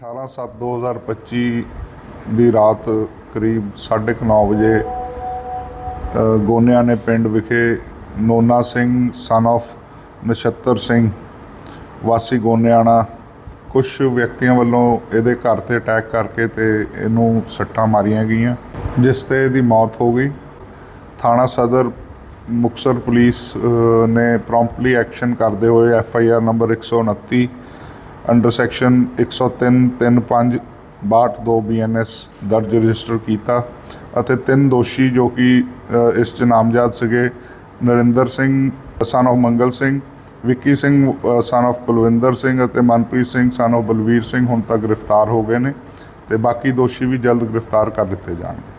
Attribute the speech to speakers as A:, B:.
A: 18/7/2025 ਦੀ ਰਾਤ ਕਰੀਬ 9:30 ਵਜੇ ਅ, ਗੋਨਿਆਂ ਨੇ ਪਿੰਡ ਵਿਖੇ ਨੋਨਾ ਸਿੰਘ ਸਨ of ਨਛੱਤਰ ਸਿੰਘ ਵਾਸੀ ਗੋਨਿਆਣਾ ਕੁਝ ਵਿਅਕਤੀਆਂ ਵੱਲੋਂ ਇਹਦੇ ਘਰ ਤੇ ਅਟੈਕ ਕਰਕੇ ਤੇ ਇਹਨੂੰ ਸੱਟਾਂ ਮਾਰੀਆਂ ਗਈਆਂ ਜਿਸ ਤੇ ਇਹਦੀ ਮੌਤ ਹੋ ਗਈ। ਥਾਣਾ ਸਦਰ ਮੁਕਸਰ ਪੁਲਿਸ ਨੇ ਪ੍ਰੋਮਪਟਲੀ ਐਕਸ਼ਨ ਕਰਦੇ ਹੋਏ F I R number 129 under section 103 35 62 BNS ਦਰਜ ਰਜਿਸਟਰ ਕੀਤਾ ਅਤੇ ਤਿੰਨ ਦੋਸ਼ੀ ਜੋ ਕਿ ਇਸ 'ਚ ਨਾਮਜ਼ਦ ਸੀਗੇ, ਨਰਿੰਦਰ ਸਿੰਘ ਸਨ of Mangal Singh, Vicky Singh son of Kulwinder Singh ਅਤੇ ਮਨਪ੍ਰੀਤ ਸਿੰਘ ਸਨ of ਬਲਵੀਰ ਸਿੰਘ ਹੁਣ ਤੱਕ ਗ੍ਰਿਫਤਾਰ ਹੋ ਗਏ ਨੇ ਤੇ ਬਾਕੀ ਦੋਸ਼ੀ ਵੀ ਜਲਦ ਗ੍ਰਿਫਤਾਰ ਕਰ ਲਿੱਤੇ ਜਾਣਗੇ।